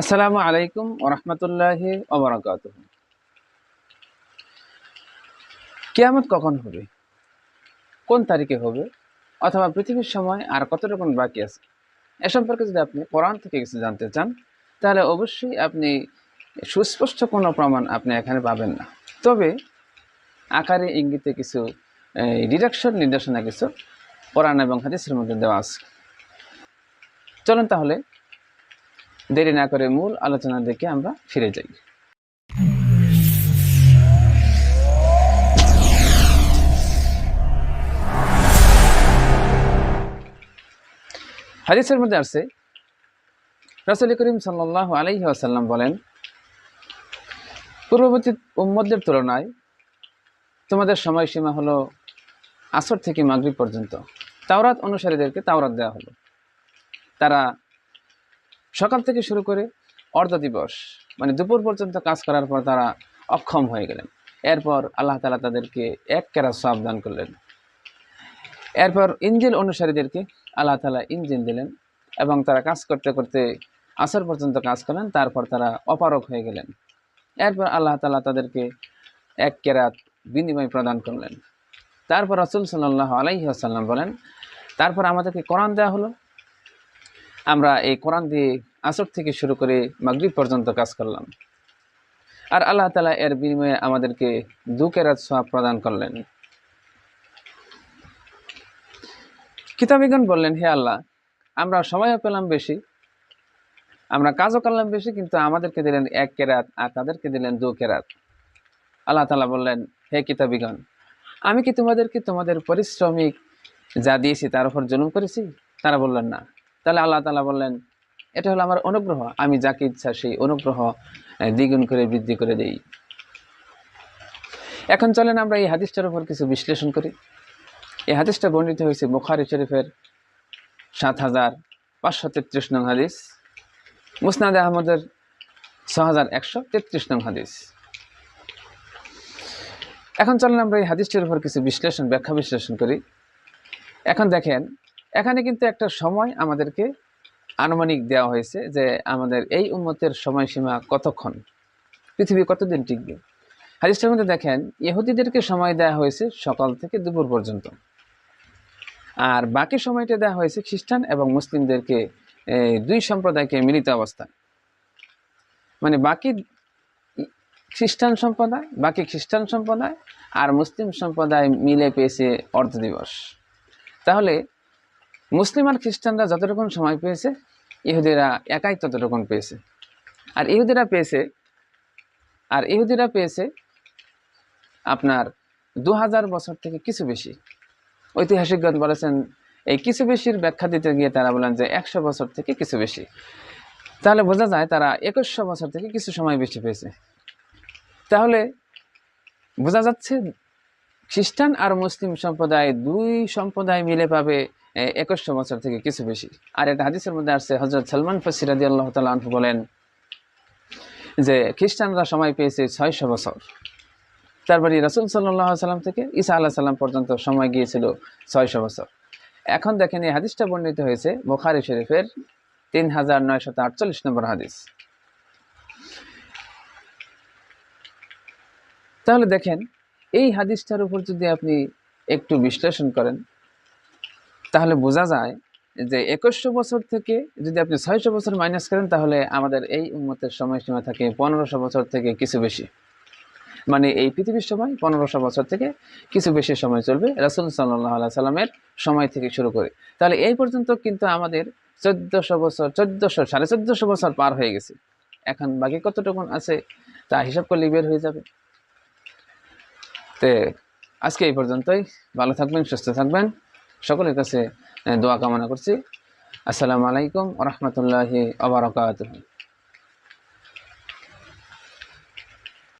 আসসালামু আলাইকুম ওরহমতুল্লাহ ওবরাকাত কেয়ামত কখন হবে? কোন তারিখে হবে? অথবা পৃথিবীর সময় আর কতটুকু বাকি আছে? এ সম্পর্কে যদি আপনি কোরআন থেকে কিছু জানতে চান, তাহলে অবশ্যই আপনি সুস্পষ্ট কোনো প্রমাণ আপনি এখানে পাবেন না। তবে আকারে ইঙ্গিতে কিছু ডিরেকশন নির্দেশনা কিছু কোরআন এবং হাদিসের মধ্যে দেওয়া আছে। চলুন তাহলে দেরি না করে মূল আলোচনার দিকে আমরা ফিরে যাই। হাদিসের মধ্যে আসছে, রাসুল করিম সাল্লাহ আলহি আসাল্লাম বলেন, পূর্ববর্তী উম্মদের তুলনায় তোমাদের সময়সীমা হলো আসর থেকে মাগরিব পর্যন্ত। তাওরাত অনুসারীদেরকে তাওরাত দেওয়া হলো। তারা সকাল থেকে শুরু করে অর্ধ দিবস মানে দুপুর পর্যন্ত কাজ করার পর তারা অক্ষম হয়ে গেলেন। এরপর আল্লাহ তালা তাদেরকে এক কেরা সব দান করলেন। এরপর ইঞ্জিল অনুসারীদেরকে আল্লাহ তালা ইঞ্জিন দিলেন এবং তারা কাজ করতে করতে আসর পর্যন্ত কাজ করলেন, তারপর তারা অপারক হয়ে গেলেন। এরপর আল্লাহ তালা তাদেরকে এক কেরাত বিনিময় প্রদান করলেন। তারপর রসুল সাল্লাহ আলাইহি আসাল্লাম বলেন, তারপর আমাদেরকে কোরআন দেওয়া হলো। আমরা এই কোরআন দিয়ে আসর থেকে শুরু করে মাগরিব পর্যন্ত কাজ করলাম। আর আল্লাহ তালা এর বিনিময়ে আমাদেরকে দুকেরাত সোয়াব প্রদান করলেন। কিতাবিগণ বললেন, হে আল্লাহ, আমরা সময়ও পেলাম বেশি, আমরা কাজও করলাম বেশি, কিন্তু আমাদেরকে দিলেন এক কেরাত আর তাদেরকে দিলেন দু কেরাত আল্লাহ তালা বললেন, হে কিতাবিগণ, আমি কি তোমাদেরকে তোমাদের পরিশ্রমিক যা দিয়েছি তার উপর জুলুম করেছি? তারা বললেন, না। তাহলে আল্লাহ তালা বললেন, এটা হলো আমার অনুগ্রহ, আমি যাকে ইচ্ছা সেই অনুগ্রহ দ্বিগুণ করে বৃদ্ধি করে দেই। এখন চলেন আমরা এই হাদিসটার উপর কিছু বিশ্লেষণ করি। এই হাদিসটা বর্ণিত হয়েছে বুখারি শরীফের সাত হাজার পাঁচশো তেত্রিশ নং হাদিস, মুসনাদ আহমদের ছ হাজার একশো তেত্রিশ নং হাদিস। এখন চলেন আমরা এই হাদিসটির উপর কিছু বিশ্লেষণ, ব্যাখ্যা বিশ্লেষণ করি। এখন দেখেন এখানে কিন্তু একটা সময় আমাদেরকে আনুমানিক দেওয়া হয়েছে যে আমাদের এই উন্মতের সময়সীমা কতক্ষণ? পৃথিবী কতদিন টিকবে? হাদিসটার মধ্যে দেখেন, ইহুদিদেরকে সময় দেওয়া হয়েছে সকাল থেকে দুপুর পর্যন্ত। আর বাকি সময়টা দেওয়া হয়েছে খ্রিস্টান এবং মুসলিমদেরকে দুই সম্প্রদায়কে মিলিত অবস্থায় মানে বাকি খ্রিস্টান সম্প্রদায়, বাকি খ্রিস্টান সম্প্রদায় আর মুসলিম সম্প্রদায় মিলে পেয়েছে অর্ধ দিবস। তাহলে মুসলিম আর খ্রিস্টানরা যতটুকু সময় পেয়েছে, ইহুদিরা একাই ততটুকুন পেয়েছে। আর ইহুদিরা পেয়েছে, আর ইহুদিরা পেয়েছে আপনার দু হাজার বছর থেকে কিছু বেশি। ঐতিহাসিকগণ বলেছেন, এই কিছু বেশির ব্যাখ্যা দিতে গিয়ে তারা বলেন যে একশো বছর থেকে কিছু বেশি। তাহলে বোঝা যায় তারা একুশশো বছর থেকে কিছু সময় বেশি পেয়েছে। তাহলে বোঝা যাচ্ছে, খ্রিস্টান আর মুসলিম সম্প্রদায় দুই সম্প্রদায় মিলে পাবে একুশশো বছর থেকে কিছু বেশি। আর এটা হাদিসের মধ্যে আসছে হজরত সালমান ফসিরাদি আল্লাহ তালা বলেন যে, খ্রিস্টানরা সময় পেয়েছে ছয়শো বছর। তারপরে রসুল সাল্লাহ সাল্লাম থেকে ঈসা আল্লাহ সাল্লাম পর্যন্ত সময় গিয়েছিল ছয়শো বছর। এখন দেখেন এই হাদিসটা বর্ণিত হয়েছে বোখারি শরীফের তিন হাজার নয়শত আটচল্লিশ নম্বর হাদিস। তাহলে দেখেন, এই হাদিসটার উপর যদি আপনি একটু বিশ্লেষণ করেন তাহলে বোঝা যায় যে একুশশো বছর থেকে যদি আপনি ছয়শো বছর মাইনাস করেন, তাহলে আমাদের এই উন্মতের সময়সীমা থাকে পনেরোশো বছর থেকে কিছু বেশি। মানে এই পৃথিবীর সময় পনেরোশো বছর থেকে কিছু বেশি সময় চলবে রাসুল সাল্লাহ আল্লাহ সাল্লামের সময় থেকে শুরু করে। তাহলে এই পর্যন্ত কিন্তু আমাদের চোদ্দোশো বছর, চোদ্দোশো, সাড়ে চোদ্দোশো বছর পার হয়ে গেছে। এখন বাকি কতটুকু আছে তা হিসাব করলে বের হয়ে যাবে। তে আজকে এই পর্যন্তই। ভালো থাকবেন, সুস্থ থাকবেন। সকলের কাছে দোয়া কামনা করছি। আসসালামু আলাইকুম রহমতুল্লাহি আবরকাত